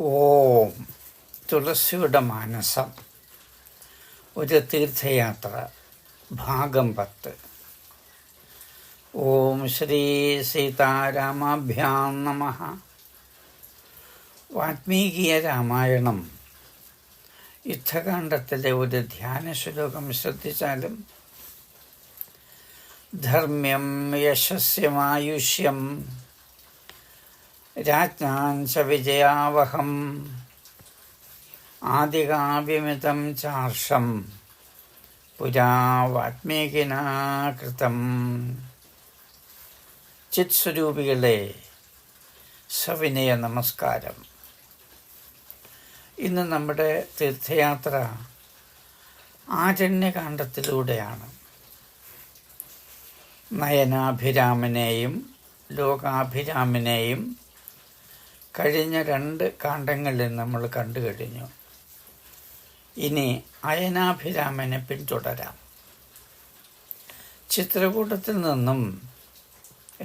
ഓം. തുളസിയുടെ മാനസം. ഒരു തീർത്ഥയാത്ര. ഭാഗം പത്ത്. ഓം ശ്രീ സീതാരാമാഭ്യാം നമ. വാത്മീകീയ രാമായണം. യുദ്ധകാന്ഡത്തിലെ ഒരു ധ്യാന ശ്ലോകം ശ്രദ്ധിച്ചാലും ധർമ്മ്യം യശസ്യമായുഷ്യം രാജ്ഞാൻ ച വിജയാവഹം. ആദികാവ്യമിതം ചാർഷം. പുരാ വാത്മീകിനാ കൃതം. സവിനയ നമസ്കാരം ഇന്ന് നമ്മുടെ തീർത്ഥയാത്ര ആരണ്യകാന്ഡത്തിലൂടെയാണ്. നയനാഭിരാമനെയും ലോകാഭിരാമനെയും കഴിഞ്ഞ രണ്ട് കാണ്ഡങ്ങളിൽ നമ്മൾ കണ്ടു കഴിഞ്ഞു. ഇനി അയനാഭിരാമനെ പിന്തുടരാം. ചിത്രകൂടത്തിൽ നിന്നും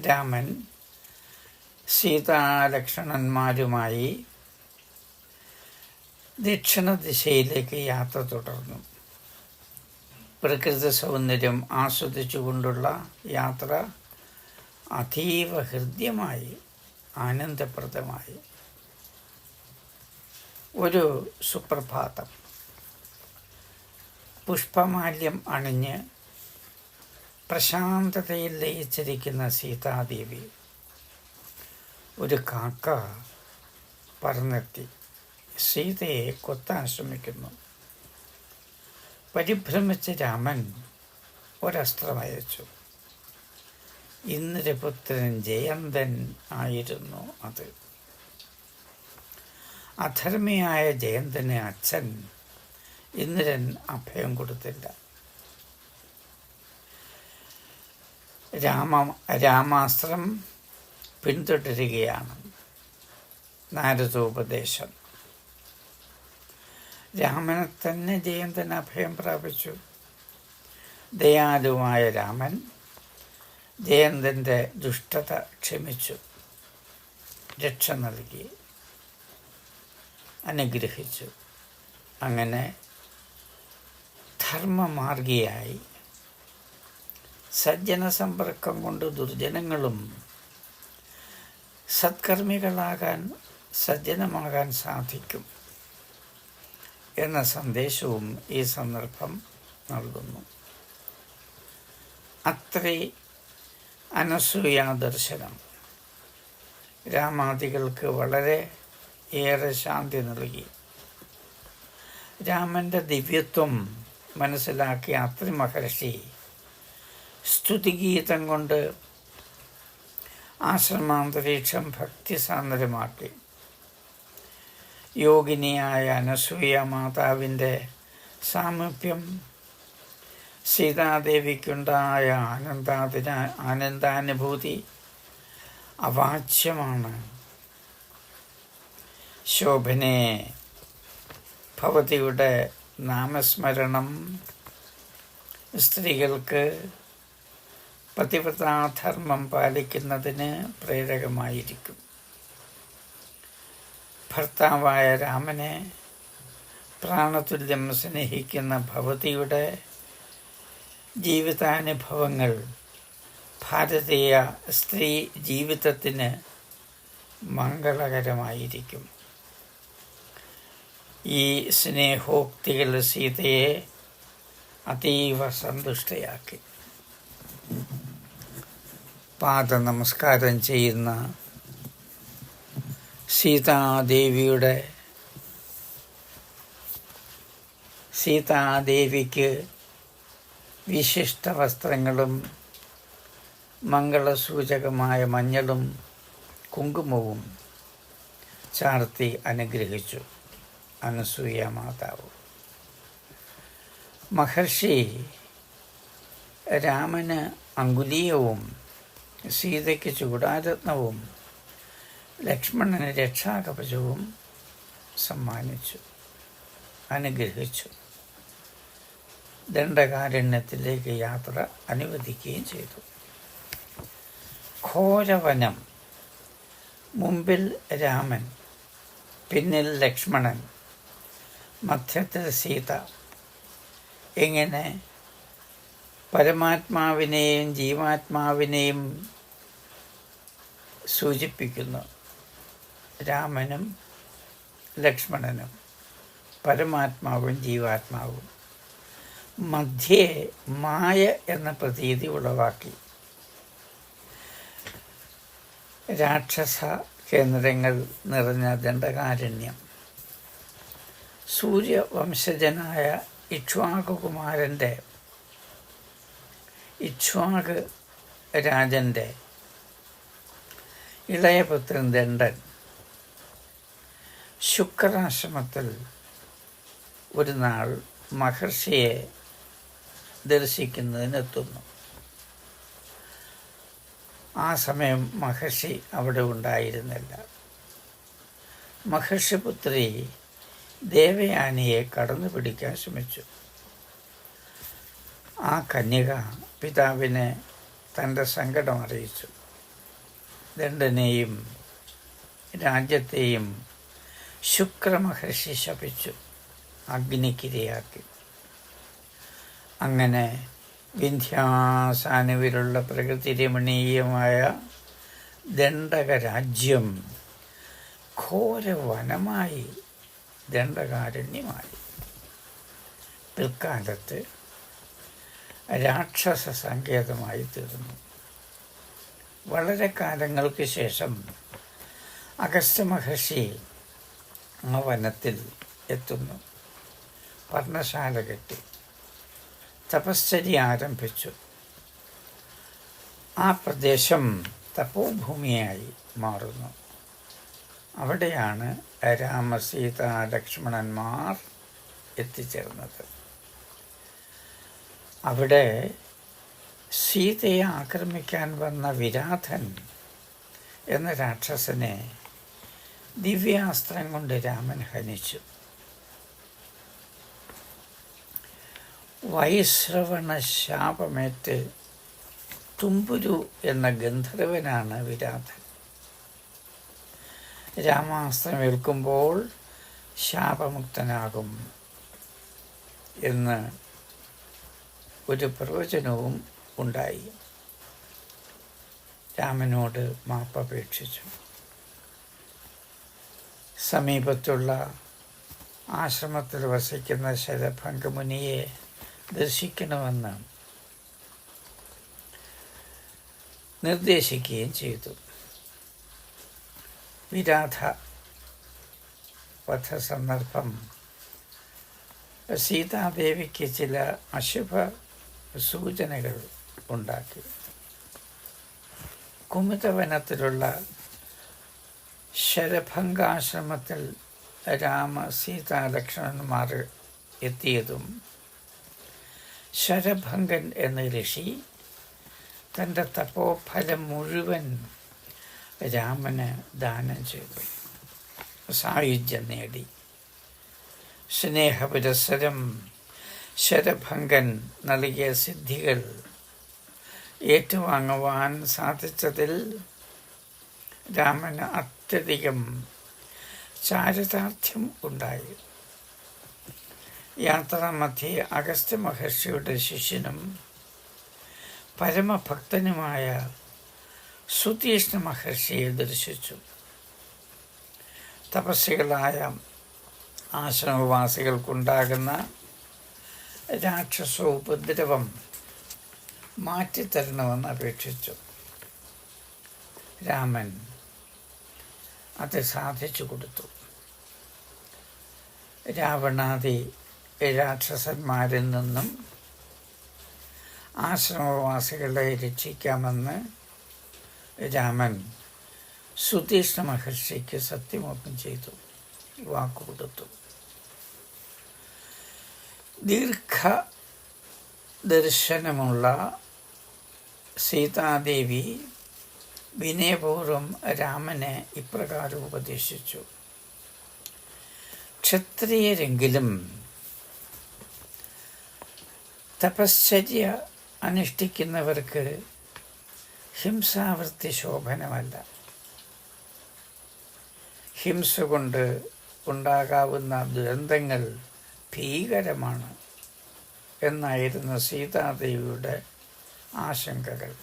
രാമൻ സീതാലക്ഷണന്മാരുമായി ദക്ഷിണ ദിശയിലേക്ക് യാത്ര തുടർന്നു. പ്രകൃതി സൗന്ദര്യം ആസ്വദിച്ചുകൊണ്ടുള്ള യാത്ര അതീവ ഹൃദ്യമായി ആനന്ദപ്രദമായി. ഒരു സുപ്രഭാതം. പുഷ്പമാല്യം അണിഞ്ഞ് പ്രശാന്തതയിൽ ലയിച്ചിരിക്കുന്ന സീതാദേവി ഒരു കാക്ക പറന്നെത്തി. സീതയെ കൊത്താൻ ശ്രമിക്കുന്നു. പരിഭ്രമിച്ച രാമൻ ഒരസ്ത്രം അയച്ചു. ഇന്ദ്രപുത്രൻ ജയന്തൻ ആയിരുന്നു അത്. അധർമ്മിയായ ജയന്തന് അച്ഛൻ ഇന്ദ്രൻ അഭയം കൊടുത്തില്ല. രാമ രാമാസ്ത്രം പിന്തുടരുകയാണ് നാരദോപദേശം. രാമനെ തന്നെ ജയന്തൻ അഭയം പ്രാപിച്ചു. ദയാലുവായ രാമൻ ജയന്തന്റെ ദുഷ്ടത ക്ഷമിച്ചു. രക്ഷ നൽകി. അനുഗ്രഹിച്ചു. അങ്ങനെ ധർമ്മമാർഗിയായി സജ്ജന സമ്പർക്കം കൊണ്ട് ദുർജനങ്ങളും സത്കർമ്മികളാകാൻ സജ്ജനമാകാൻ സാധിക്കും എന്ന സന്ദേശവും ഈ സന്ദർഭം നൽകുന്നു. അത്രേ അനസൂയാദർശനം. രാമാദികൾക്ക് വളരെ ഏറെ ശാന്തി നൽകി. രാമന്റെ ദിവ്യത്വം മനസ്സിലാക്കിയ അത്രി മഹർഷി സ്തുതിഗീതം കൊണ്ട് ആശ്രമാന്തരീക്ഷം ഭക്തിസാന്ദ്രമാക്കി യോഗിനിയായ അനസൂയ മാതാവിന്റെ സാമീപ്യം സീതാദേവിക്കുണ്ടായ ആനന്ദാതിന ആനന്ദാനുഭൂതി അവാച്യമാണ്. ശോഭനെ ഭവതിയുടെ നാമസ്മരണം. സ്ത്രീകൾക്ക് പതിവ്രതാധർമ്മം പാലിക്കുന്നതിന് പ്രേരകമായിരിക്കും. ഭർത്താവായ രാമനെ പ്രാണതുല്യം സ്നേഹിക്കുന്ന ഭവതിയുടെ ജീവിതാനുഭവങ്ങൾ ഭാരതീയ സ്ത്രീ ജീവിതത്തിന് മംഗളകരമായിരിക്കും. ഈ സ്നേഹോക്തികൾ സീതയെ അതീവ സന്തുഷ്ടയാക്കി. പാദ നമസ്കാരം ചെയ്യുന്ന സീതാദേവിയുടെ സീതാദേവിക്ക് വിശിഷ്ട വസ്ത്രങ്ങളും മംഗളസൂചകമായ മഞ്ഞളും കുങ്കുമവും ചാർത്തി അനുഗ്രഹിച്ചു. അനസൂയ മാതാവ്. മഹർഷി രാമന് അങ്കുലീയവും സീതയ്ക്ക് ചൂടാരത്നവും ലക്ഷ്മണന് രക്ഷാകവചവും സമ്മാനിച്ചു അനുഗ്രഹിച്ചു. ദണ്ഡകാരണ്യത്തിലേക്ക് യാത്ര അനുവദിക്കുകയും ചെയ്തു. ഘോരവനം. മുമ്പിൽ രാമൻ പിന്നിൽ ലക്ഷ്മണൻ മധ്യത്തിൽ സീത എങ്ങനെ പരമാത്മാവിനെയും ജീവാത്മാവിനെയും സൂചിപ്പിക്കുന്നു. രാമനും ലക്ഷ്മണനും പരമാത്മാവും ജീവാത്മാവും. മധ്യേ മായ എന്ന പ്രതീതി ഉളവാക്കി. രാക്ഷസ കേന്ദ്രങ്ങൾ നിറഞ്ഞ ദണ്ഡകാരണ്യം. സൂര്യവംശജനായ ഇക്ഷ്വാകുമാരന്റെ ഇക്ഷ്വാക് രാജന്റെ ഇളയപുത്രൻ ദണ്ഡൻ ശുക്രാശ്രമത്തിൽ ഒരു നാൾ മഹർഷിയെ ദർശിക്കുന്നതിനെത്തുന്നു. ആ സമയം മഹർഷി അവിടെ ഉണ്ടായിരുന്നില്ല. മഹർഷിപുത്രി ദേവയാനിയെ കടന്നു പിടിക്കാൻ ശ്രമിച്ചു. ആ കന്യക പിതാവിനെ തന്റെ സങ്കടം അറിയിച്ചു. ദണ്ഡനെയും രാജ്യത്തെയും ശുക്രമഹർഷി ശപിച്ചു. അഗ്നിക്കിരയാക്കി. അങ്ങനെ വിന്ധ്യാസാനുവിലുള്ള പ്രകൃതി രമണീയമായ ദണ്ഡകരാജ്യം ഘോരവനമായി ദണ്ഡകാരണ്യമായി. പിൽക്കാലത്ത് രാക്ഷസ സങ്കേതമായി തീർന്നു. വളരെ കാലങ്ങൾക്ക് ശേഷം അഗസ്ത്യ മഹർഷി ആ വനത്തിൽ എത്തുന്നു. പർണശാല കെട്ടി. തപശ്ചര്യ ആരംഭിച്ചു. ആ പ്രദേശം തപോഭൂമിയായി മാറുന്നു. അവിടെയാണ് രാമ സീത ലക്ഷ്മണന്മാർ എത്തിച്ചേർന്നത്. അവിടെ സീതയെ ആക്രമിക്കാൻ വന്ന വിരാധൻ എന്ന രാക്ഷസനെ ദിവ്യാസ്ത്രം കൊണ്ട് രാമൻ ഹനിച്ചു. വൈശ്രവണ ശാപമേറ്റ് തുമ്പുരു എന്ന ഗന്ധർവനാണ് വിരാധൻ. രാമാസ്ത്രം ഏൽക്കുമ്പോൾ ശാപമുക്തനാകും എന്ന് ഒരു പ്രവചനവും ഉണ്ടായി. രാമനോട് മാപ്പപേക്ഷിച്ചു സമീപത്തുള്ള ആശ്രമത്തിൽ വസിക്കുന്ന ശരഭംഗമുനിയെ ദർശിക്കണമെന്ന് നിർദ്ദേശിക്കുകയും ചെയ്തു. വിരാധ വധസന്ദർഭം. സീതാദേവിക്ക് ചില അശുഭ സൂചനകൾ ഉണ്ടാക്കി. കുമുദവനത്തിലുള്ള ശരഭംഗാശ്രമത്തിൽ രാമ സീതാ ലക്ഷ്മണന്മാർ എത്തിയതും ശരഭംഗൻ എന്ന ഋഷി തന്റെ തപോഫലം മുഴുവൻ രാമന് ദാനം ചെയ്തു. സായുജ്യം നേടി. സ്നേഹപുരസരം ശരഭംഗൻ നൽകിയ സിദ്ധികൾ ഏറ്റുവാങ്ങുവാൻ സാധിച്ചതിൽ രാമന് അത്യധികം ചാരിതാർത്ഥ്യം ഉണ്ടായി. യാത്രാമധ്യേ അഗസ്ത്യ മഹർഷിയുടെ ശിഷ്യനും പരമഭക്തനുമായ സുതീഷ്ണ മഹർഷിയെ ദർശിച്ചു തപസ്സികളായ ആശ്രമവാസികൾക്കുണ്ടാകുന്ന രാക്ഷസ ഉപദ്രവം മാറ്റിത്തരണമെന്ന് അപേക്ഷിച്ചു. രാമൻ അത് സാധിച്ചു കൊടുത്തു. രാവണാദി രാക്ഷസന്മാരിൽ നിന്നും ആശ്രമവാസികളെ രക്ഷിക്കാമെന്ന് രാമൻ സുതീഷ്ണ മഹർഷിക്ക് സത്യമോപം ചെയ്തു. വാക്കുകൊടുത്തു. ദീർഘ ദർശനമുള്ള സീതാദേവി വിനയപൂർവം രാമനെ ഇപ്രകാരം ഉപദേശിച്ചു. ക്ഷത്രിയരെങ്കിലും തപശ്ചര്യ അനുഷ്ഠിക്കുന്നവർക്ക് ഹിംസാവൃത്തി ശോഭനമല്ല. ഹിംസ കൊണ്ട് ഉണ്ടാകാവുന്ന ദുരന്തങ്ങൾ ഭീകരമാണ് എന്നായിരുന്നു സീതാദേവിയുടെ ആശങ്കകൾ.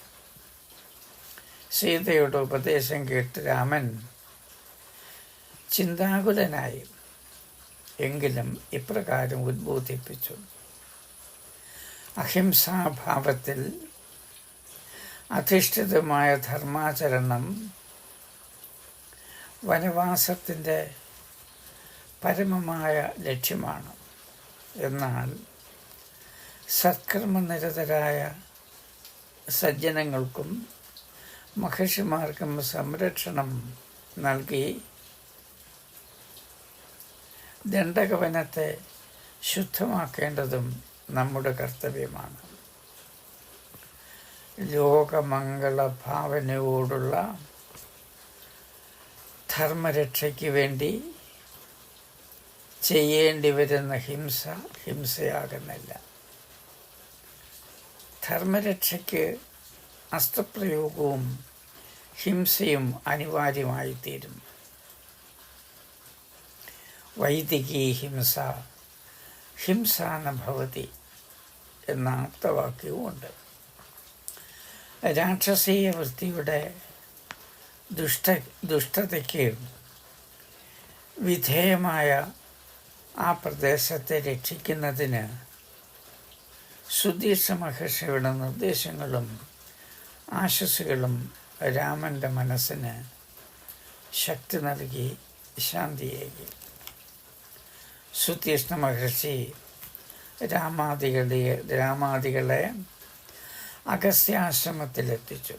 സീതയുടെ ഉപദേശം കേട്ട് രാമൻ ചിന്താകുലനായി എങ്കിലും ഇപ്രകാരം ഉദ്ബോധിപ്പിച്ചു. അഹിംസാഭാവത്തിൽ അധിഷ്ഠിതമായ ധർമാചരണം വനവാസത്തിന്റെ പരമമായ ലക്ഷ്യമാണ്. എന്നാൽ സത്കർമ്മനിരതരായ സജ്ജനങ്ങൾക്കും മഹർഷിമാർക്കും സംരക്ഷണം നൽകി ദണ്ഡകവനത്തെ ശുദ്ധമാക്കേണ്ടതും നമ്മുടെ കർത്തവ്യമാണ്. ലോകമംഗള ഭാവനയോടുള്ള ധർമ്മരക്ഷയ്ക്ക് വേണ്ടി ചെയ്യേണ്ടി വരുന്ന ഹിംസ ഹിംസയാകുന്നില്ല ധർമ്മരക്ഷയ്ക്ക് അസ്ത്രപ്രയോഗവും ഹിംസയും അനിവാര്യമായിത്തീരും. വൈദികീ ഹിംസ ഹിംസാന ഭവതി എന്ന ആപ്തവാക്യവുമുണ്ട് രാക്ഷസീയ വൃത്തിയുടെ ദുഷ്ട ദുഷ്ടതയ്ക്ക് വിധേയമായ ആ പ്രദേശത്തെ രക്ഷിക്കുന്നതിന് സുധീഷ മഹർഷിയുടെ നിർദ്ദേശങ്ങളും ആശസ്സുകളും രാമന്റെ മനസ്സിന് ശക്തി നൽകി ശാന്തിയേകി സുതീഷ്ണ മഹർഷി രാമാദികളെ രാമാദികളെ അഗസ്ത്യാശ്രമത്തിലെത്തിച്ചു.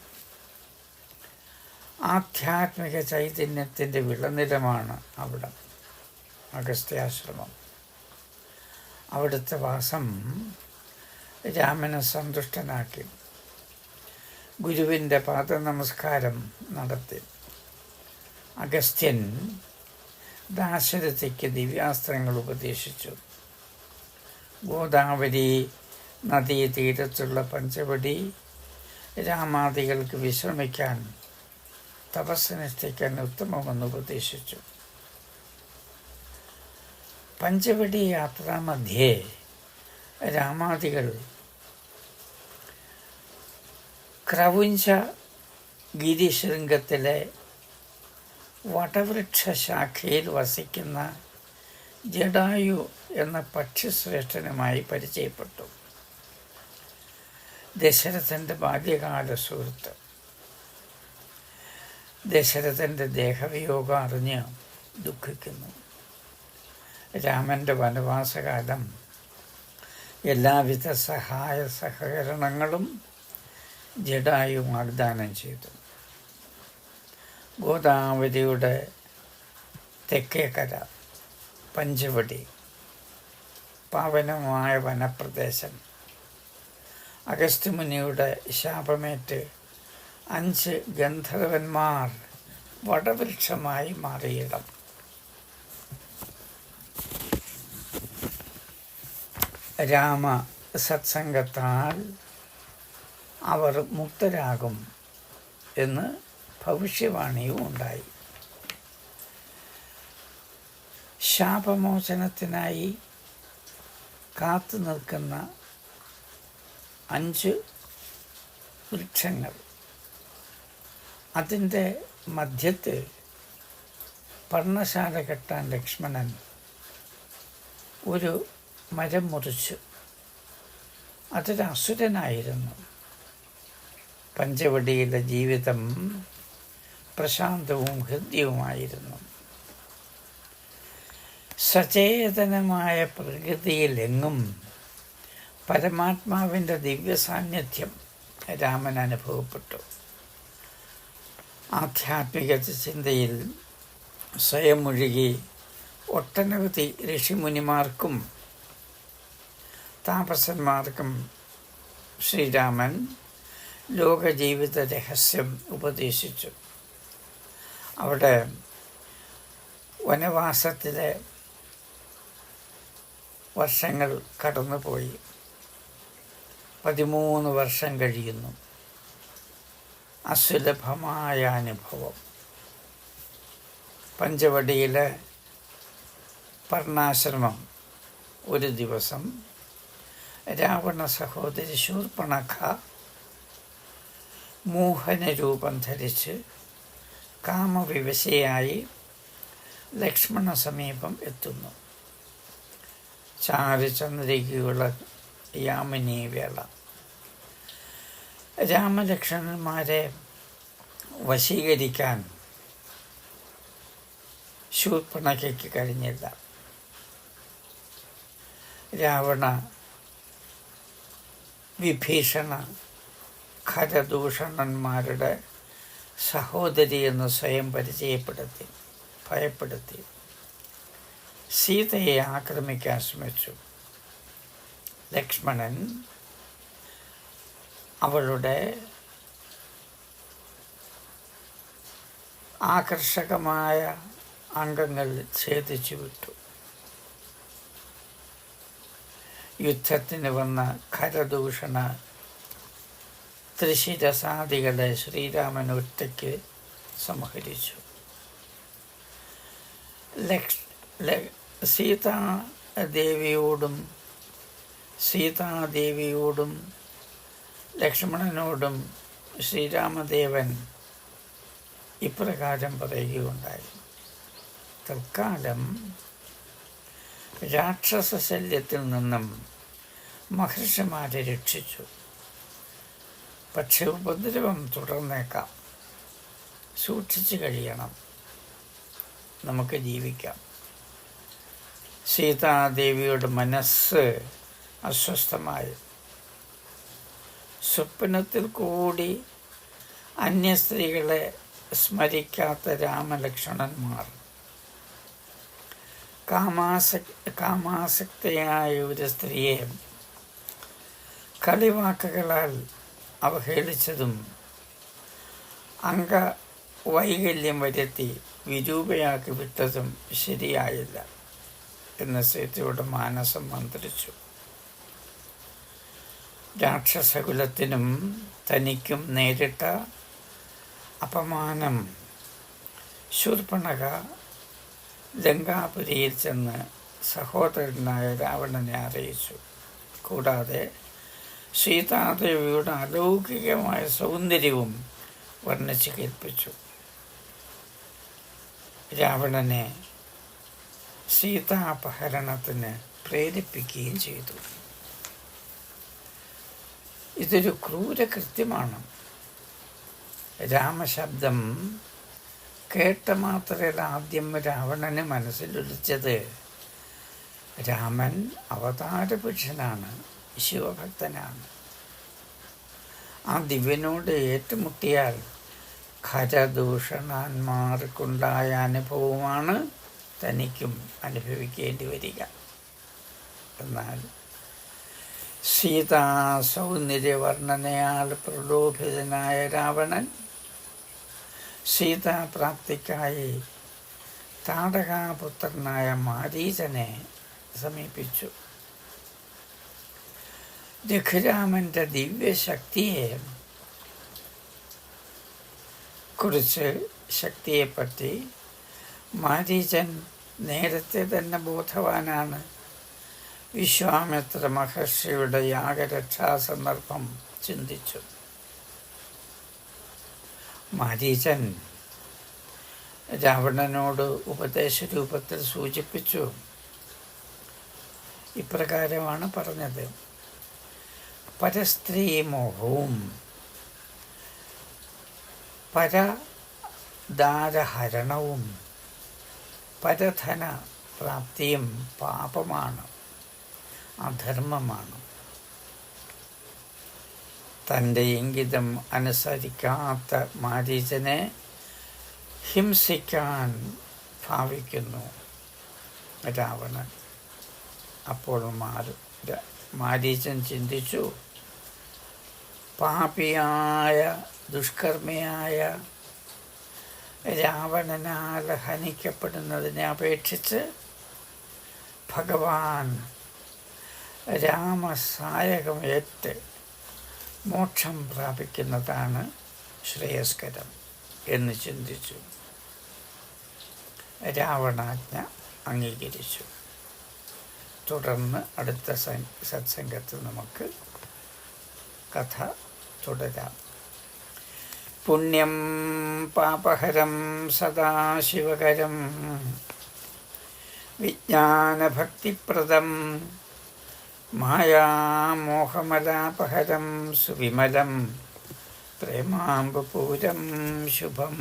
ആധ്യാത്മിക ചൈതന്യത്തിന്റെ വിളനിലമാണ് അവിടെ അഗസ്ത്യാശ്രമം. അവിടുത്തെ വാസം രാമനെ സന്തുഷ്ടനാക്കി. ഗുരുവിന്റെ പാദനമസ്കാരം നടത്തി. അഗസ്ത്യൻ ദാശരഥയ്ക്ക് ദിവ്യാസ്ത്രങ്ങൾ ഉപദേശിച്ചു. ഗോദാവരി നദീതീരത്തുള്ള പഞ്ചവടി രാമാദികൾക്ക് വിശ്രമിക്കാൻ തപസ്സനുഷ്ഠിക്കാൻ ഉത്തമമെന്ന് ഉപദേശിച്ചു. പഞ്ചവടി യാത്രാമധ്യേ രാമാദികൾ ക്രവുഞ്ച ഗിരിശൃംഗത്തിലെ വടവൃക്ഷശാഖയിൽ വസിക്കുന്ന ജഡായു എന്ന പക്ഷിശ്രേഷ്ഠനുമായി പരിചയപ്പെട്ടു. ദശരഥന്റെ ബാല്യകാല സുഹൃത്ത്. ദശരഥന്റെ ദേഹവിയോഗം അറിഞ്ഞ് ദുഃഖിക്കുന്നു. രാമന്റെ വനവാസകാലം എല്ലാവിധ സഹായ സഹകരണങ്ങളും ജഡായു വാഗ്ദാനം ചെയ്തു. ഗോദാവരിയുടെ തെക്കേക്കര പഞ്ചവടി പാവനമായ വനപ്രദേശം. അഗസ്ത്യമുനിയുടെ ശാപമേറ്റ് അഞ്ച് ഗന്ധർവന്മാർ വടവൃക്ഷമായി മാറിയിടം. രാമ സത്സംഗത്താൽ അവർ മുക്തരാകും എന്ന് ഭവിഷ്യവാണിയും ഉണ്ടായി. ശാപമോചനത്തിനായി കാത്തു നിൽക്കുന്ന അഞ്ച് വൃക്ഷങ്ങൾ. അതിന്റെ മധ്യത്ത് പർണശാല കെട്ടാൻ ലക്ഷ്മണൻ ഒരു മരം മുറിച്ചു. അതൊരു അസുരനായിരുന്നു. പഞ്ചവടിയിലെ ജീവിതം പ്രശാന്തവും ഹൃദ്യവുമായിരുന്നു. സചേതനമായ പ്രകൃതിയിലെങ്ങും പരമാത്മാവിന്റെ ദിവ്യ സാന്നിധ്യം രാമൻ അനുഭവപ്പെട്ടു. ആധ്യാത്മിക ചിന്തയിൽ സ്വയം ഒഴുകി ഒട്ടനവധി ഋഷിമുനിമാർക്കും താപസന്മാർക്കും ശ്രീരാമൻ ലോകജീവിത രഹസ്യം ഉപദേശിച്ചു. അവിടെ വനവാസത്തിലെ വർഷങ്ങൾ കടന്നുപോയി. പതിമൂന്ന് വർഷം കഴിയുന്നു. അസുലഭമായ അനുഭവം. പഞ്ചവടിയിലെ പർണാശ്രമം ഒരു ദിവസം. രാവണ സഹോദരി ശൂർപ്പണഖ മോഹന രൂപം ധരിച്ച് കാമവിവശയായി ലക്ഷ്മണ സമീപം എത്തുന്നു. ചാരുചന്ദ്രികയുള്ള യാമിനി വേള രാമലക്ഷ്മണന്മാരെ വശീകരിക്കാൻ ശൂർപ്പണയ്ക്ക് കഴിഞ്ഞില്ല. രാവണ വിഭീഷണ ഖരദൂഷണന്മാരുടെ സഹോദരി എന്ന് സ്വയം പരിചയപ്പെടുത്തി ഭയപ്പെടുത്തി. സീതയെ ആക്രമിക്കാൻ ശ്രമിച്ചു. ലക്ഷ്മണൻ അവളുടെ ആകർഷകമായ അംഗങ്ങൾ ഛേദിച്ചു വിട്ടു. യുദ്ധത്തിന് വന്ന ഖരദൂഷണ ത്രിശിരസാദികളെ ശ്രീരാമൻ ഒറ്റയ്ക്ക് സംഹരിച്ചു. ലക്ഷ് സീതാദേവിയോടും സീതാദേവിയോടും ലക്ഷ്മണനോടും ശ്രീരാമദേവൻ ഇപ്രകാരം പറയുകയുണ്ടായി. തൽക്കാലം രാക്ഷസ ശല്യത്തിൽ നിന്നും മഹർഷിമാരെ രക്ഷിച്ചു. പക്ഷെ ഉപദ്രവം തുടർന്നേക്കാം. സൂക്ഷിച്ചു കഴിയണം. നമുക്ക് ജീവിക്കാം. സീതാദേവിയുടെ മനസ്സ് അസ്വസ്ഥമായി. സ്വപ്നത്തിൽ കൂടി അന്യ സ്ത്രീകളെ സ്മരിക്കാത്ത രാമലക്ഷ്മണന്മാർ. കാമാസക് കാമാസക്തയായ ഒരു സ്ത്രീയെ കളിവാക്കുകളാൽ അവഹേളിച്ചതും അംഗവൈകല്യം വരുത്തി വിരൂപയാക്കി വിട്ടതും ശരിയായില്ല എന്ന് സീതയുടെ മാനസം മന്ത്രിച്ചു. രാക്ഷസകുലത്തിനും തനിക്കും നേരിട്ട അപമാനം. ശൂർപ്പണക ലങ്കാപുരിയിൽ ചെന്ന് സഹോദരനായ രാവണനെ അറിയിച്ചു. കൂടാതെ സീതാദേവിയുടെ അലൗകികമായ സൗന്ദര്യവും വർണിച്ച് കേൾപ്പിച്ചു. രാവണനെ സീതാപഹരണത്തിന് പ്രേരിപ്പിക്കുകയും ചെയ്തു. ഇതൊരു ക്രൂരകൃത്യമാണ്. രാമശബ്ദം കേട്ട മാത്രയിൽ ആദ്യം രാവണന് മനസ്സിലൊലിച്ചത്. രാമൻ അവതാരപുരുഷനാണ് ശിവഭക്തനാണ്. ആ ദിവ്യനോട് ഏറ്റുമുട്ടിയാൽ ഖരദൂഷണന്മാർക്കുണ്ടായ അനുഭവമാണ് തനിക്കും അനുഭവിക്കേണ്ടി വരിക. എന്നാൽ സീതാ സൗന്ദര്യവർണനയാൽ പ്രലോഭിതനായ രാവണൻ സീതാപ്രാപ്തിക്കായി താടകാപുത്രനായ മാരീചനെ സമീപിച്ചു. രഘുരാമന്റെ ദിവ്യശക്തിയെ കുറിച്ച് ശക്തിയെപ്പറ്റി മാരീചൻ നേരത്തെ തന്നെ ബോധവാനാണ്. വിശ്വാമിത്ര മഹർഷിയുടെ യാഗരക്ഷാ സന്ദർഭം ചിന്തിച്ചു. മരീചൻ രാവണനോട് ഉപദേശ രൂപത്തിൽ സൂചിപ്പിച്ചു. ഇപ്രകാരമാണ് പറഞ്ഞത്. പരസ്ത്രീ മോഹവും പരദാരഹരണവും പരധന പ്രാപ്തിയും പാപമാണ്. അധർമ്മമാണ്. തന്റെ ഇംഗിതം അനുസരിക്കാത്ത മാരീചനെ ഹിംസിക്കാൻ ഭാവിക്കുന്നു രാവണൻ. അപ്പോൾ മാറും മാരീചൻ ചിന്തിച്ചു പാപിയായ ദുഷ്കർമ്മിയായ രാവണനാൽ ഹനിക്കപ്പെടുന്നതിനെ അപേക്ഷിച്ച് ഭഗവാൻ രാമസായകമേറ്റ് മോക്ഷം പ്രാപിക്കുന്നതാണ് ശ്രേയസ്കരം എന്ന് ചിന്തിച്ചു. രാവണാജ്ഞ അംഗീകരിച്ചു. തുടർന്ന് അടുത്ത സത്സംഗത്തിൽ നമുക്ക് കഥ തുടരാം. പുണ്യം പാപഹരം സദാശിവകരം വിജ്ഞാനഭക്തിപ്രദം മായാമോഹമലാപഹരം സുവിമലം പ്രേമാമ്പപൂരം ശുഭം.